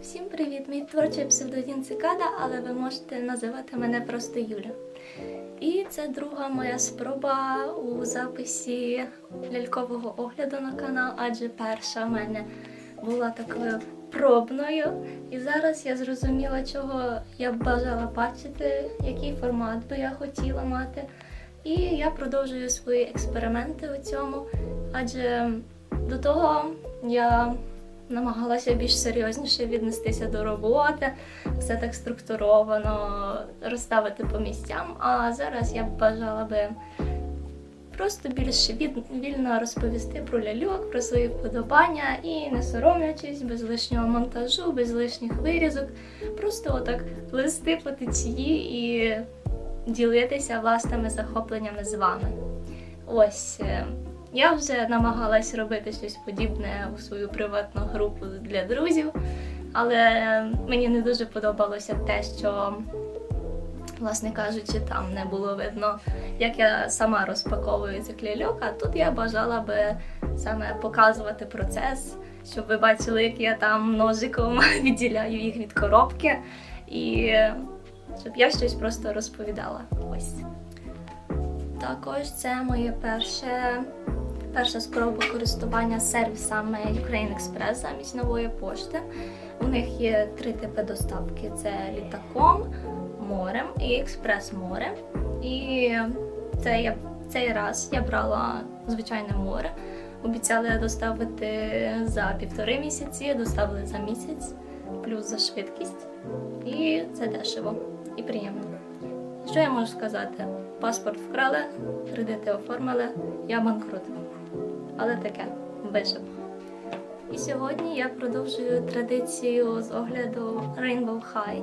Всім привіт! Мій творчий псевдонім Цикада, але ви можете називати мене просто Юля. І це друга моя спроба у записі лялькового огляду на канал, адже перша в мене була такою пробною. І зараз я зрозуміла, чого я б бажала бачити, який формат би я хотіла мати. І я продовжую свої експерименти у цьому, адже до того я намагалася більш серйозніше віднестися до роботи, все так структуровано розставити по місцям. А зараз я б бажала би просто більш від, вільно розповісти про ляльок, про свої вподобання і не соромлячись, без лишнього монтажу, без лишніх вирізок, просто отак плести по течії і ділитися власними захопленнями з вами. Ось. Я вже намагалась робити щось подібне у свою приватну групу для друзів, але мені не дуже подобалося те, що, власне кажучи, там не було видно, як я сама розпаковую цих ляльок, а тут я бажала би саме показувати процес, щоб ви бачили, як я там ножиком відділяю їх від коробки, і щоб я щось просто розповідала. Ось. Також це моє перше перша спроба користування сервісами Ukraine Express замість нової пошти. У них є три типи доставки: це літаком, морем і експрес-морем. І це я, цей раз я брала звичайне море. Обіцяли доставити за півтори місяці, доставили за місяць, плюс за швидкість. І це дешево і приємно. Що я можу сказати? Паспорт вкрали, кредити оформили, я банкрут. Але таке вижив. І сьогодні я продовжую традицію з огляду Rainbow High.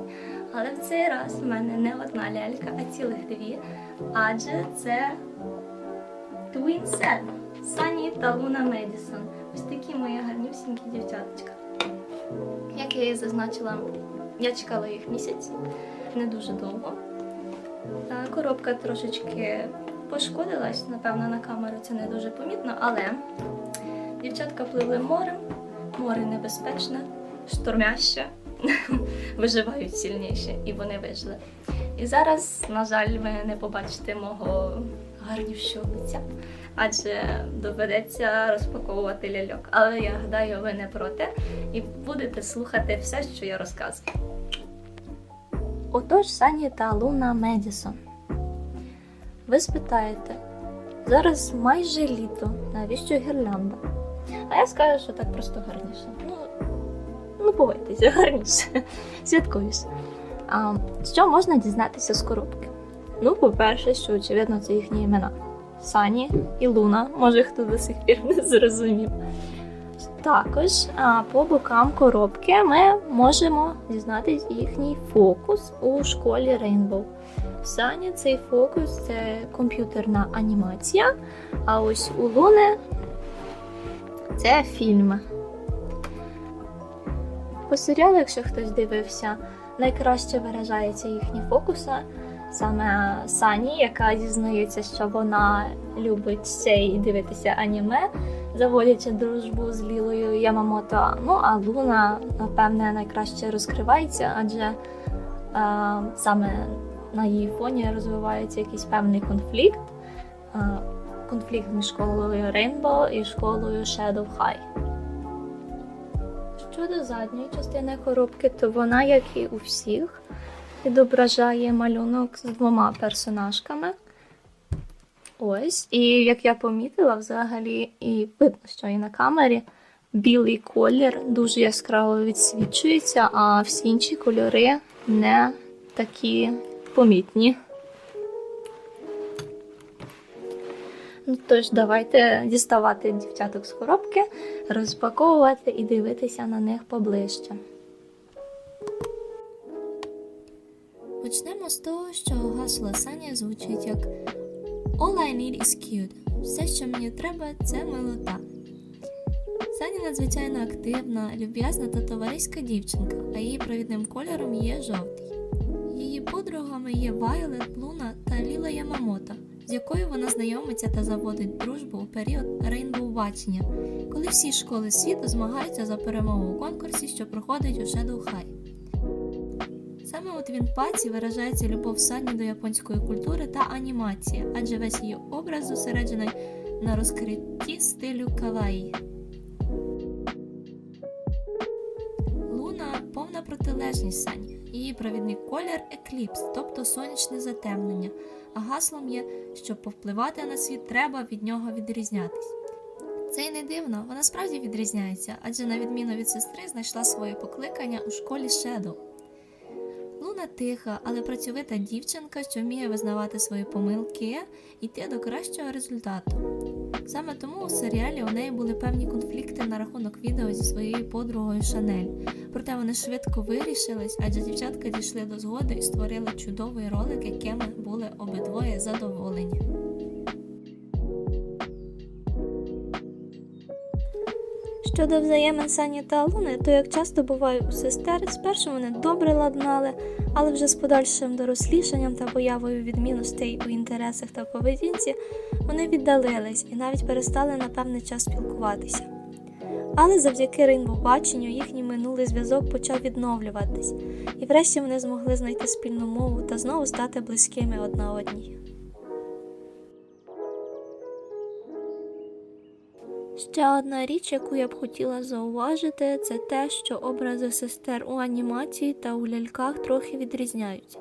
Але в цей раз в мене не одна лялька, а цілих дві. Адже це Twin Set Сані та Луна Медісон. Ось такі мої гарнюсінькі дівчаточка. Як я і зазначила, я чекала їх місяць, не дуже довго. Коробка трошечки пошкодилась, напевно, на камеру це не дуже помітно, але дівчатка пливли морем, море небезпечне, штормяще, виживають сильніше, і вони вижили. І зараз, на жаль, ви не побачите мого гарнющого лиця, адже доведеться розпаковувати ляльок. Але я гадаю, ви не проти і будете слухати все, що я розказую. Отож, Сані та Луна Медісон. Ви спитаєте, зараз майже літо, навіщо гірлянда? А я скажу, що так просто гарніше. Ну, ну погодьтеся, гарніше, святковіше. А, що можна дізнатися з коробки? Ну, по-перше, що очевидно, це їхні імена. Сані і Луна, може хто до сих пір не зрозумів. Також а, по бокам коробки ми можемо дізнатися їхній фокус у школі Rainbow. Сані цей фокус це комп'ютерна анімація, а ось у Луни це фільми. По серіалу, якщо хтось дивився, найкраще виражається їхні фокуси. Саме Сані, яка дізнається, що вона любить цей дивитися аніме, заводячи дружбу з Лілою Ямамото. Ну а Луна, напевне, найкраще розкривається, адже е, саме на її фоні розвивається якийсь певний конфлікт. Е, конфлікт між школою Rainbow і школою Shadow High. Щодо задньої частини коробки, то вона, як і у всіх, відображає малюнок з двома персонажками. Ось, і як я помітила, взагалі, і видно, що і на камері білий колір дуже яскраво відсвічується, а всі інші кольори не такі помітні. Ну тож, давайте діставати дівчаток з коробки, розпаковувати і дивитися на них поближче. Почнемо з того, що гасло Саня звучить як All I need is cute. Все, що мені треба, це милота. Саня надзвичайно активна, люб'язна та товариська дівчинка, а її провідним кольором є жовтий. Подругами є Вайлет, Луна та Ліла Ямамото, з якою вона знайомиться та заводить дружбу у період рейнбоу-бачення, коли всі школи світу змагаються за перемогу у конкурсі, що проходить у Shadow High. Саме у Твінпаці виражається любов Сані до японської культури та анімації, адже весь її образ зосереджений на розкритті стилю каваї. Луна повна протилежність Сані. Її провідний колір екліпс, тобто сонячне затемнення, а гаслом є, щоб повпливати на світ, треба від нього відрізнятись. Це й не дивно, вона справді відрізняється, адже на відміну від сестри знайшла своє покликання у школі Shadow. Луна тиха, але працьовита дівчинка, що вміє визнавати свої помилки і йти до кращого результату. Саме тому у серіалі у неї були певні конфлікти на рахунок відео зі своєю подругою Шанель. Проте вони швидко вирішились, адже дівчатка дійшли до згоди і створили чудовий ролик, якими були обидвоє задоволені. Щодо взаємин Сані та Луни, то як часто буває у сестер, спершу вони добре ладнали, але вже з подальшим дорослішанням та появою відмінностей у інтересах та поведінці вони віддалились і навіть перестали на певний час спілкуватися. Але завдяки рейнбоу-баченню їхній минулий зв'язок почав відновлюватись, і врешті вони змогли знайти спільну мову та знову стати близькими одна одній. Ще одна річ, яку я б хотіла зауважити, це те, що образи сестер у анімації та у ляльках трохи відрізняються.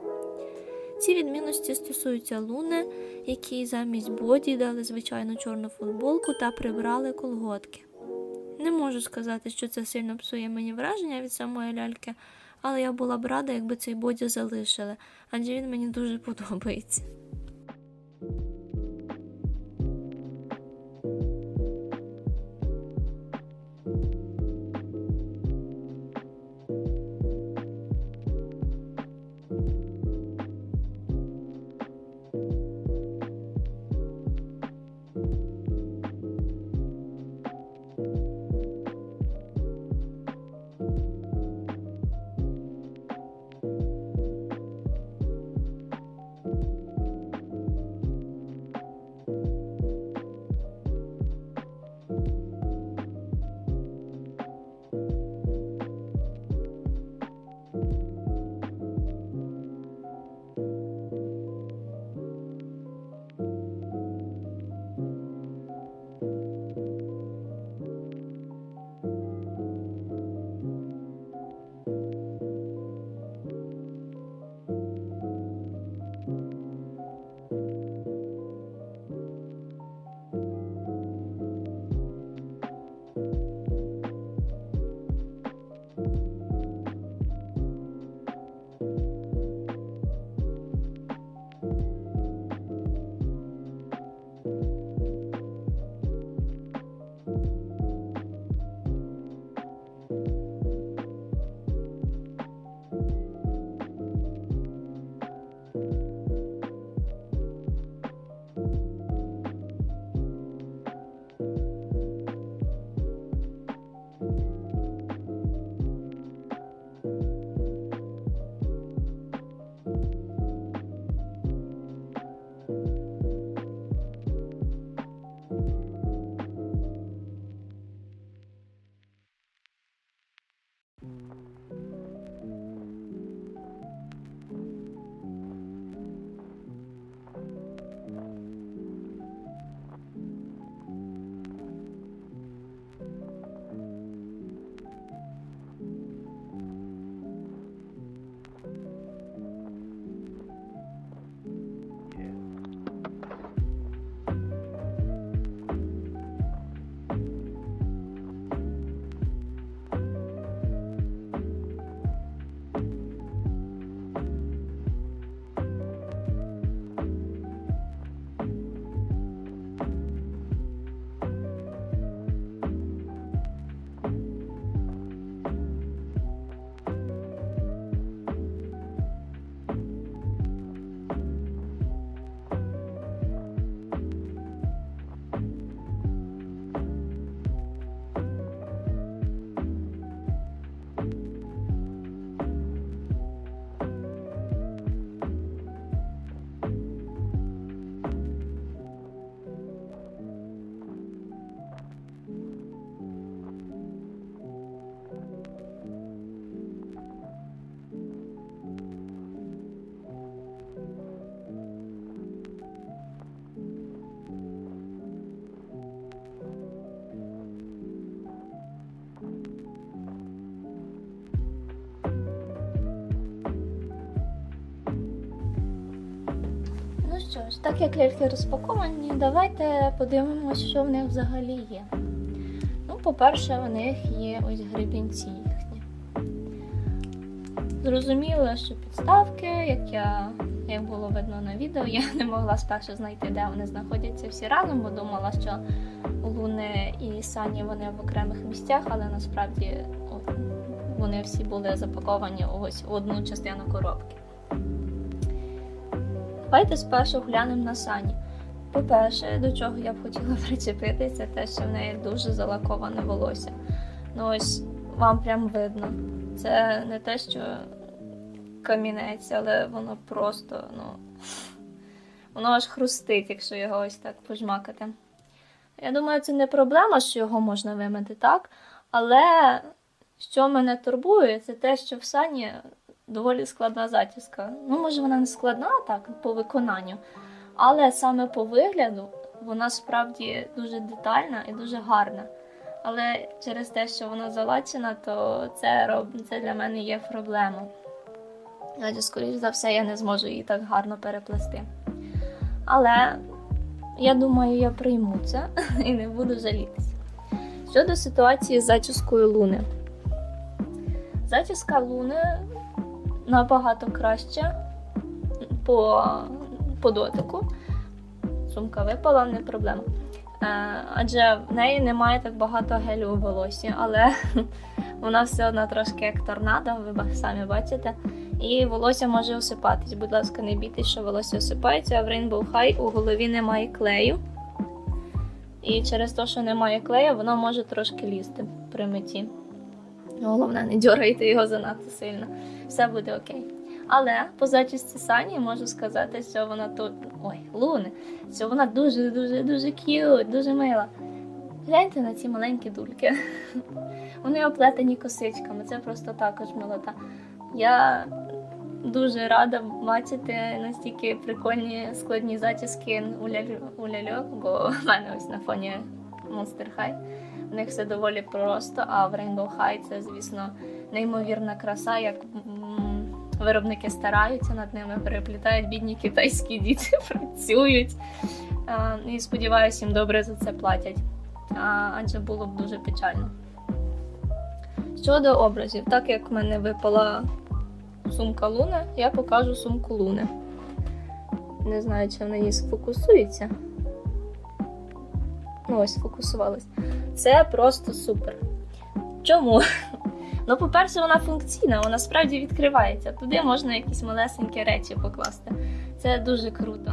Ці відмінності стосуються Луни, якій замість боді дали звичайну чорну футболку та прибрали колготки. Не можу сказати, що це сильно псує мені враження від самої ляльки, але я була б рада, якби цей боді залишили, адже він мені дуже подобається. Ж, так як ляльки розпаковані, давайте подивимося, що в них взагалі є. Ну, по-перше, у них є ось гребінці їхні. Зрозуміло, що підставки, як я як було видно на відео, я не могла спершу знайти, де вони знаходяться всі разом, бо думала, що Луни і Сані вони в окремих місцях, але насправді вони всі були запаковані ось в одну частину коробки. Давайте спершу глянемо на Сані. По-перше, до чого я б хотіла причепитися, те, що в неї дуже залаковане волосся. Ну ось вам прям видно. Це не те, що камінець, але воно просто, ну. Воно аж хрустить, якщо його ось так пожмакати. Я думаю, це не проблема, що його можна вимити так. Але що мене турбує, це те, що в сані доволі складна затіска. Ну, може, вона не складна так, по виконанню, але саме по вигляду вона справді дуже детальна і дуже гарна. Але через те, що вона залачена, то це, роб... це для мене є проблема. Адже, скоріш за все, я не зможу її так гарно переплести. Але я думаю, я прийму це і не буду жалітися. Щодо ситуації з зачіскою Луни. Зачіска Луни набагато краще по, по дотику. Сумка випала, не проблема. Е, адже в неї немає так багато гелю у волосі, але вона все одно трошки як торнадо, ви самі бачите. І волосся може осипатись. Будь ласка, не бійтесь, що волосся осипається, а в Rainbow High у голові немає клею. І через те, що немає клею, воно може трошки лізти при митті. Головне, не дергайте його занадто сильно. Все буде окей. Але по зачісті Сані можу сказати, що вона тут. Ой, Луни, що вона дуже-дуже дуже к'ют, дуже мила. Гляньте на ці маленькі дульки. Вони оплетені косичками, це просто також милота. Я дуже рада бачити настільки прикольні складні зачіски у ляльок, бо в мене ось на фоні Monster High. В них все доволі просто, а в Rainbow High це, звісно, неймовірна краса, як виробники стараються над ними, переплітають бідні китайські діти, працюють. І сподіваюся, їм добре за це платять. Адже було б дуже печально. Щодо образів, так як в мене випала сумка Луни, я покажу сумку Луни. Не знаю, чи вона її сфокусується. Ну, ось сфокусувалась. Це просто супер. Чому? Ну, по-перше, вона функційна, вона справді відкривається. Туди можна якісь малесенькі речі покласти. Це дуже круто.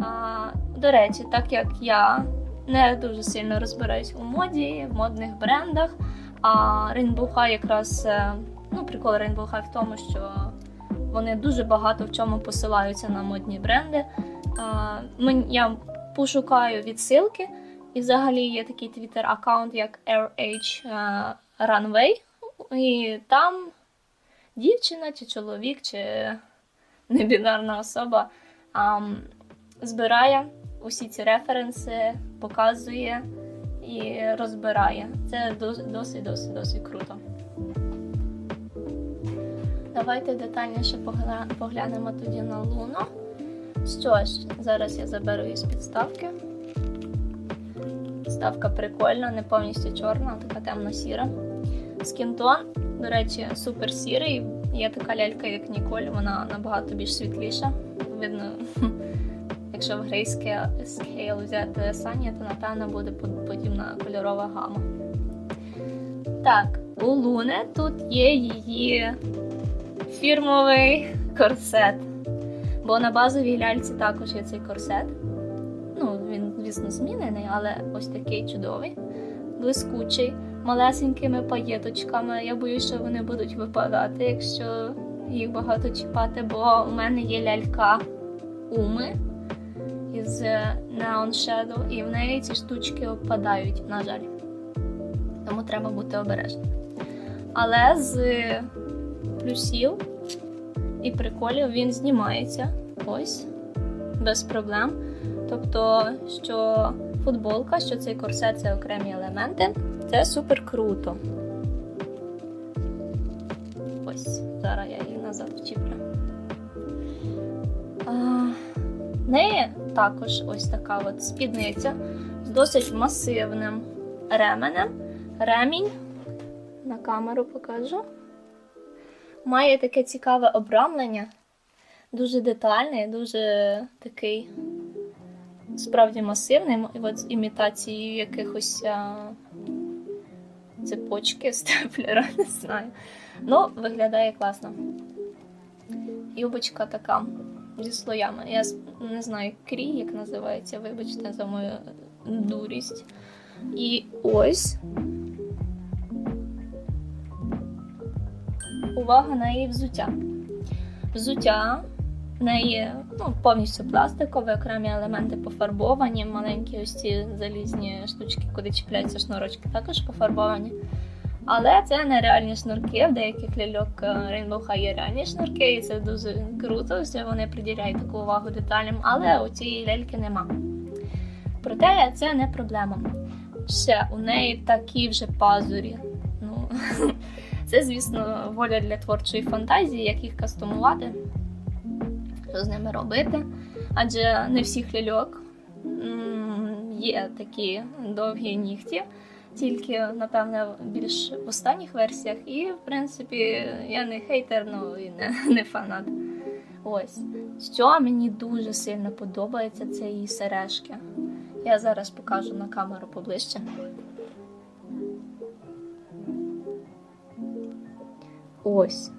А, до речі, так як я не дуже сильно розбираюсь у моді, в модних брендах, а Rainbow High якраз е, ну, прикол Rainbow High в тому, що вони дуже багато в чому посилаються на модні бренди. А, я пошукаю відсилки, і взагалі є такий твіттер-аккаунт, як RH е, Runway. І там дівчина чи чоловік, чи небінарна особа ам, збирає усі ці референси, показує і розбирає. Це досить, досить, досить круто. Давайте детальніше поглянемо тоді на Луну. Що ж, зараз я заберу її з підставки. Підставка прикольна, не повністю чорна, така темно-сіра. Скінтон, до речі, супер сірий. Є така лялька, як Ніколь, вона набагато більш світліша. Видно, якщо в грейскейл взяти Сані, то напевно буде подібна кольорова гама. Так, у Луни тут є її фірмовий корсет. Бо на базовій ляльці також є цей корсет. Ну, він, звісно, змінений, але ось такий чудовий, блискучий, малесенькими паєточками. Я боюсь, що вони будуть випадати, якщо їх багато чіпати, бо у мене є лялька Уми із е, Neon Shadow, і в неї ці штучки опадають, на жаль. Тому треба бути обережним. Але з плюсів і приколів він знімається ось без проблем. Тобто, що футболка, що цей корсет це окремі елементи, це супер круто. Ось, зараз я її назад вчіплю. В неї також ось така от спідниця з досить масивним ременем. Ремінь на камеру покажу. Має таке цікаве обрамлення, дуже детальний, дуже такий справді масивний, от з імітацією якихось а, цепочки степлера, не знаю. Ну, виглядає класно. Юбочка така зі слоями. Я не знаю, крій, як називається, вибачте за мою дурість. І ось. Увага на її взуття. Взуття в неї ну, повністю пластикове, окремі елементи пофарбовані, маленькі ось ці залізні штучки, куди чіпляються шнурочки, також пофарбовані. Але це не реальні шнурки. В деяких ляльок High є реальні шнурки, і це дуже круто, що вони приділяють таку увагу деталям, але у цієї ляльки нема. Проте це не проблема. Ще у неї такі вже пазурі. Ну, це, звісно, воля для творчої фантазії, як їх кастомувати, що з ними робити. Адже не всіх ляльок є такі довгі нігті тільки, напевне, більш в останніх версіях. І, в принципі, я не хейтер, ну і не, не фанат. Ось. Що мені дуже сильно подобається, це її сережки. Я зараз покажу на камеру поближче. Ось.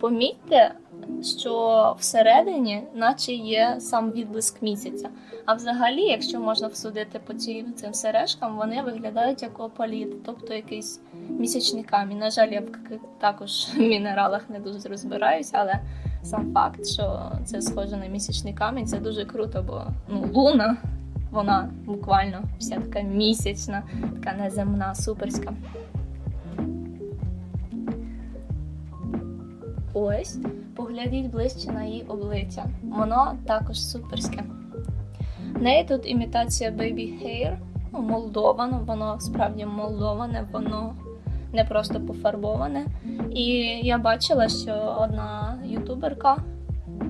Помітьте, що всередині, наче є сам відблиск місяця. А взагалі, якщо можна всудити по цим цим сережкам, вони виглядають як опаліт, тобто якийсь місячний камінь. На жаль, я також в мінералах не дуже розбираюсь, але сам факт, що це схоже на місячний камінь, це дуже круто, бо ну, луна, вона буквально вся така місячна, така неземна, суперська. Ось, поглядіть ближче на її обличчя. Воно також суперське. В неї тут імітація Baby Hair, ну, молдовано, воно справді молдоване, воно не просто пофарбоване. І я бачила, що одна ютуберка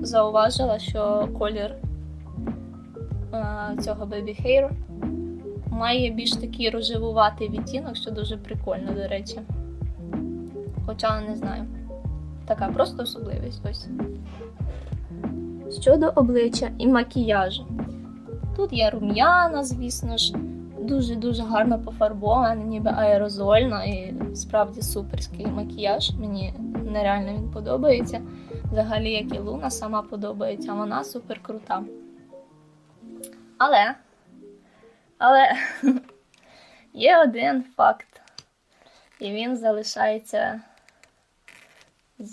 зауважила, що колір е, цього Baby Hair має більш такий рожевуватий відтінок, що дуже прикольно, до речі. Хоча не знаю. Така просто особливість ось. Щодо обличчя і макіяжу. Тут є рум'яна, звісно ж, дуже-дуже гарно пофарбована, ніби аерозольна і справді суперський макіяж. Мені нереально він подобається. Взагалі, як і Луна сама подобається, вона супер крута. Але, але є один факт, і він залишається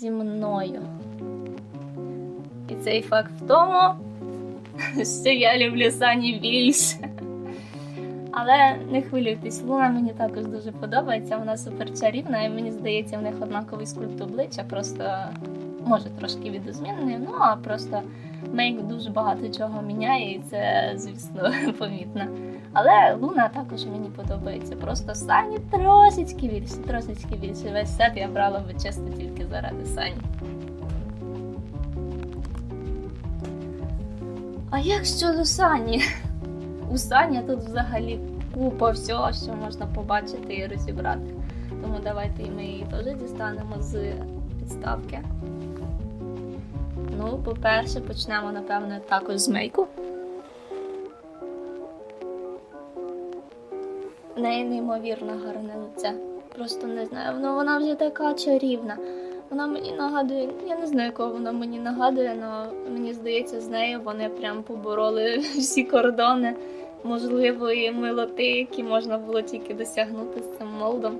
мною. І цей факт в тому, що я люблю Сані більше. Але не хвилюйтесь, Луна мені також дуже подобається, вона супер чарівна, і мені здається, в них однаковий скульпт обличчя, просто може трошки відозмінений, ну а просто мейк дуже багато чого міняє, і це, звісно, помітно. Але Луна також мені подобається. Просто Сані трошечки більше, трошечки більше. Весь сет я брала би чисто тільки заради Сані. А як щодо Сані? У Сані тут взагалі купа всього, що можна побачити і розібрати. Тому давайте ми її теж дістанемо з підставки. Ну, по-перше, почнемо, напевно, також з мейку. В неї неймовірно гарне лице. Просто не знаю. Ну вона вже така чарівна. Вона мені нагадує, я не знаю, кого вона мені нагадує, але мені здається, з нею вони прям побороли всі кордони можливої милоти, які можна було тільки досягнути з цим молдом.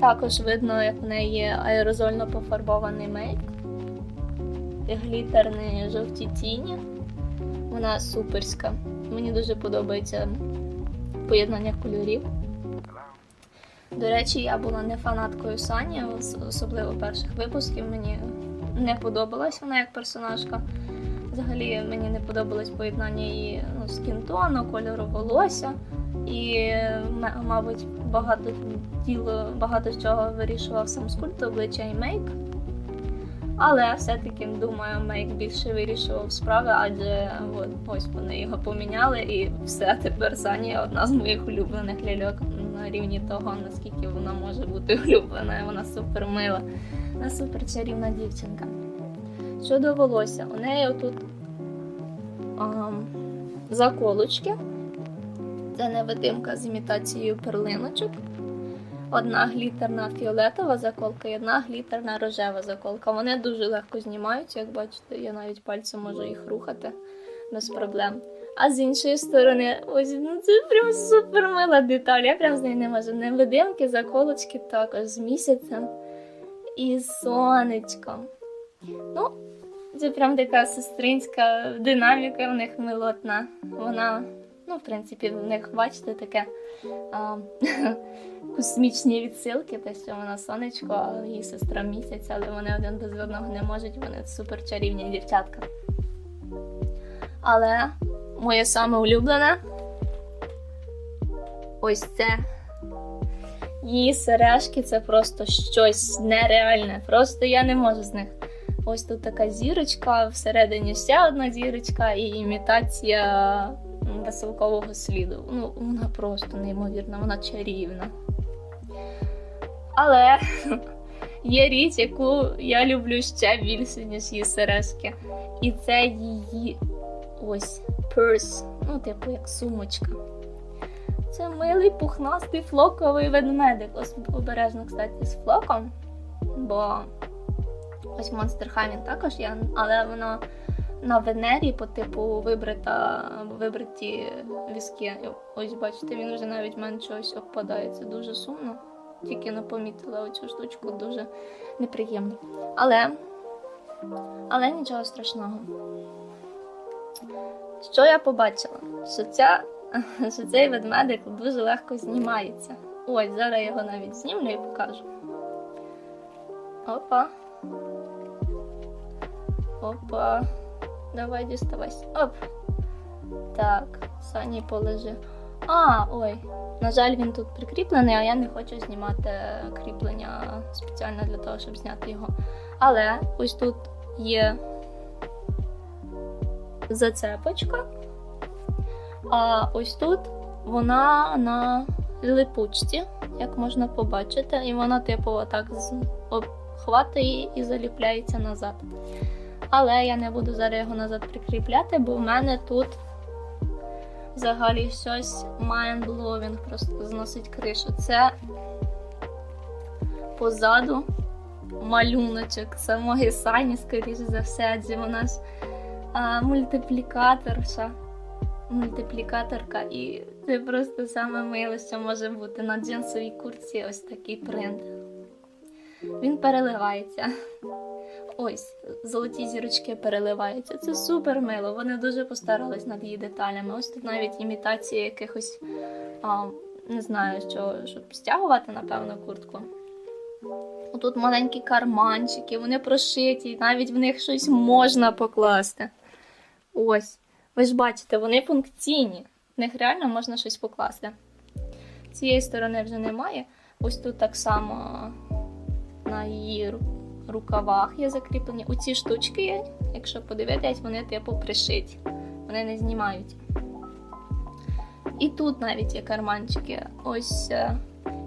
Також видно, як в неї є аерозольно пофарбований мейк, глітерні жовті тіні. Вона суперська. Мені дуже подобається поєднання кольорів. До речі, я була не фанаткою Сані, особливо перших випусків. Мені не подобалась вона як персонажка. Взагалі мені не подобалось поєднання її ну, скінтону, кольору волосся. І, мабуть, багато діло, багато чого вирішував сам скульпт обличчя і мейк. Але все-таки думаю, Мейк більше вирішував справи, адже от, ось вони його поміняли, і все тепер Саня одна з моїх улюблених ляльок на рівні того, наскільки вона може бути улюбленою. Вона супер мила, вона супер чарівна дівчинка. Щодо волосся, у неї отут ам, заколочки. Це невидимка з імітацією перлиночок. Одна глітерна фіолетова заколка і одна глітерна рожева заколка. Вони дуже легко знімаються, як бачите, я навіть пальцем можу їх рухати без проблем. А з іншої сторони, ось ну це прям супер мила деталь. Я прям з нею не можу. Невидимки, заколочки також з місяцем і з сонечком. Ну, це прям така сестринська динаміка в них милотна. Вона, ну, в принципі, в них, бачите, таке а, космічні відсилки, те, що вона сонечко, а її сестра місяць, але вони один без одного не можуть, вони супер чарівні дівчатка. Але моє саме улюблене ось це. Її сережки це просто щось нереальне. Просто я не можу з них. Ось тут така зірочка, всередині ще одна зірочка і імітація веселкового сліду. Ну, вона просто неймовірна, вона чарівна. Але є річ, яку я люблю ще більше, ніж її сережки. І це її ось purse, ну, типу, як сумочка. Це милий пухнастий флоковий ведмедик. Ось обережно, кстати, з флоком, бо ось Monster High також є, але воно на Венері по типу вибрита, вибриті візки. Ось бачите, він вже навіть менше ось обпадає. Це дуже сумно. Тільки не помітила оцю штучку, дуже неприємно. Але, але нічого страшного. Що я побачила? Що, ця, що цей ведмедик дуже легко знімається. Ось, зараз я його навіть знімлю і покажу. Опа. Опа. Давай діставайся. Оп. Так, Сані положи. А, ой. На жаль, він тут прикріплений, а я не хочу знімати кріплення спеціально для того, щоб зняти його. Але ось тут є зацепочка. А ось тут вона на липучці, як можна побачити, і вона, типу, отак обхватує і заліпляється назад. Але я не буду зараз його назад прикріпляти, бо в мене тут взагалі щось mind-blowing, просто зносить кришу. Це позаду малюночок самої Сані, скоріше за все, адже вона ж а, мультиплікаторша. Мультиплікаторка, і це просто саме миле, що може бути на джинсовій куртці ось такий принт. Він переливається. Ось, золоті зірочки переливаються. Це супер мило. Вони дуже постарались над її деталями. Ось тут навіть імітація якихось, а, не знаю, що, щоб стягувати, напевно, куртку. Тут маленькі карманчики, вони прошиті, навіть в них щось можна покласти. Ось. Ви ж бачите, вони функційні. В них реально можна щось покласти. Цієї сторони вже немає. Ось тут так само на її рукавах є закріплені. Оці штучки якщо подивитись, вони типу пришиті. Вони не знімають. І тут навіть є карманчики. Ось. е,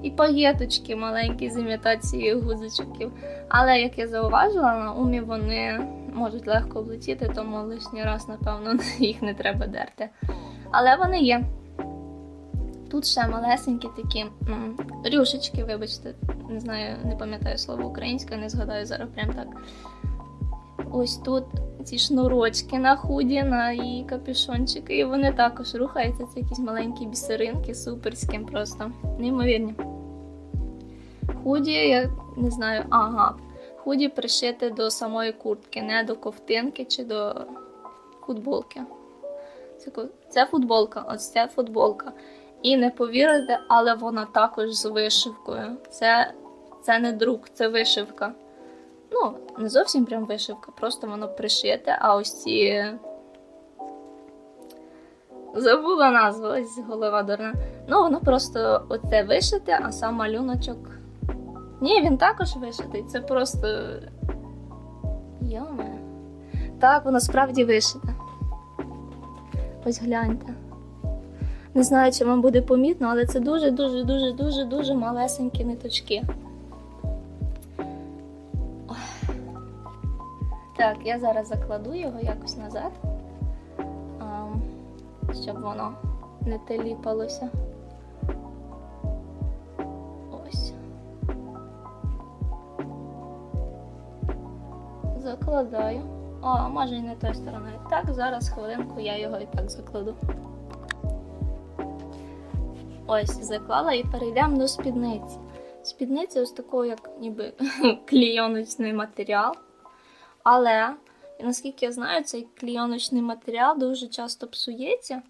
І паєточки маленькі з імітацією гудзичків. Але як я зауважила, на умі вони можуть легко облетіти, тому лишній раз, напевно, їх не треба дерти. Але вони є. Тут ще малесенькі такі м, рюшечки, вибачте, не знаю, не пам'ятаю слово українське, не згадаю зараз прям так. Ось тут ці шнурочки на худі, на її капюшончики, і вони також рухаються. Це якісь маленькі бісеринки, суперські просто. Неймовірні. Худі, я не знаю, ага. Худі пришити до самої куртки, не до ковтинки чи до футболки. Це, футболка, ось ця футболка. І не повірите, але вона також з вишивкою. Це, це не друк, це вишивка. Ну, не зовсім прям вишивка, просто воно пришите, а ось ці. Забула назву, ось голова дурна. Ну, воно просто оце вишите, а сам малюночок. Ні, він також вишитий. Це просто Йоме. Так, воно справді вишите. Ось гляньте. Не знаю, чи вам буде помітно, але це дуже, дуже, дуже, дуже, дуже малесенькі ниточки. Так, я зараз закладу його якось назад, щоб воно не теліпалося. Ось. Закладаю. О, може і не тою стороною. Так, зараз хвилинку я його і так закладу. Ось, заклала і перейдемо до спідниці. Спідниця ось такого, як ніби клійоночний матеріал. Але, наскільки я знаю, цей клійоночний матеріал дуже часто псується.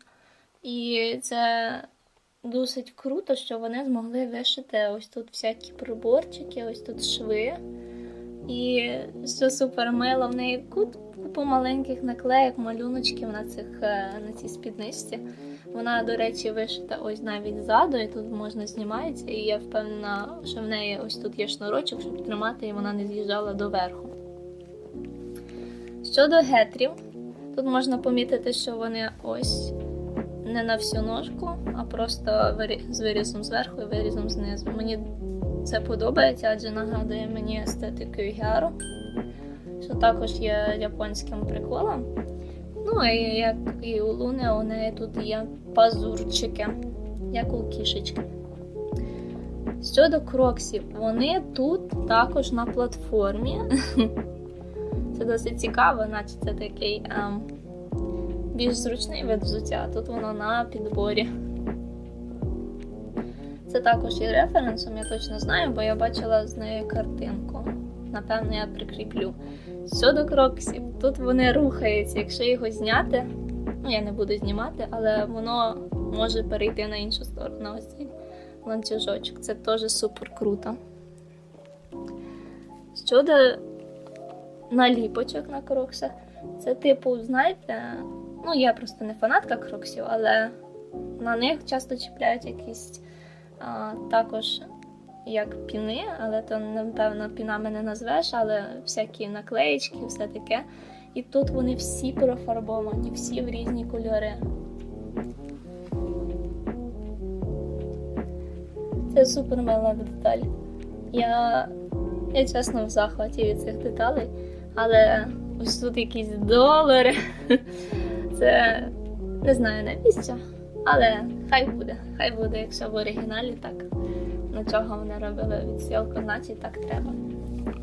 І це досить круто, що вони змогли вишити ось тут всякі приборчики, ось тут шви. І що супер мило, в неї куп- купу маленьких наклеїк, малюночків на, цих, е, на цій спідничці. Вона, до речі, вишита ось навіть ззаду, і тут можна знімається, і я впевнена, що в неї ось тут є шнурочок, щоб тримати, і вона не з'їжджала доверху. Щодо гетрів, тут можна помітити, що вони ось не на всю ножку, а просто з вирізом зверху і вирізом знизу. Мені це подобається, адже нагадує мені естетику Гяру, що також є японським приколом. Ну, і як і у Луни, у неї тут є пазурчики, як у кішечки. Щодо кроксів, вони тут також на платформі. Це досить цікаво, наче це такий ем, більш зручний вид взуття. Тут воно на підборі. Це також є референсом, я точно знаю, бо я бачила з нею картинку. Напевно, я прикріплю. Щодо кроксів, тут вони рухаються. Якщо його зняти, ну я не буду знімати, але воно може перейти на іншу сторону. Ось цей ланцюжочок. Це теж супер круто. Щодо наліпочок на кроксах, це типу, знаєте, ну я просто не фанатка кроксів, але на них часто чіпляють якісь а, також як піни, але то, напевно, пінами не назвеш, але всякі наклеїчки, все таке. І тут вони всі профарбовані, всі в різні кольори. Це супер мила деталь. Я, я чесно в захваті від цих деталей, але ось тут якісь долари. Це не знаю навіщо, але хай буде. Хай буде, якщо в оригіналі так. На чого вони робили відсілку, значить так треба.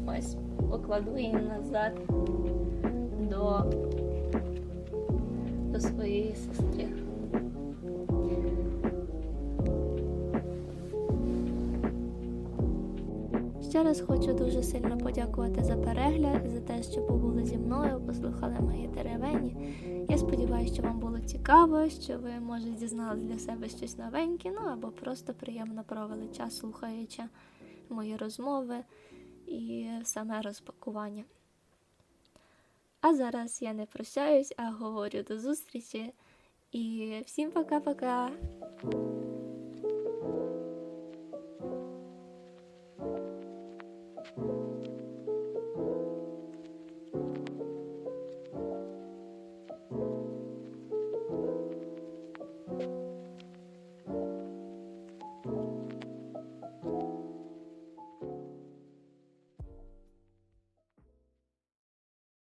Ось, покладу її назад до, до своєї сестри. Ще раз хочу дуже сильно подякувати за перегляд, за те, що побули зі мною, послухали мої деревені. Я сподіваюся, що вам було цікаво, що ви, може, дізнались для себе щось новеньке, ну або просто приємно провели час, слухаючи мої розмови і саме розпакування. А зараз я не прощаюсь, а говорю до зустрічі. І всім пока-пока!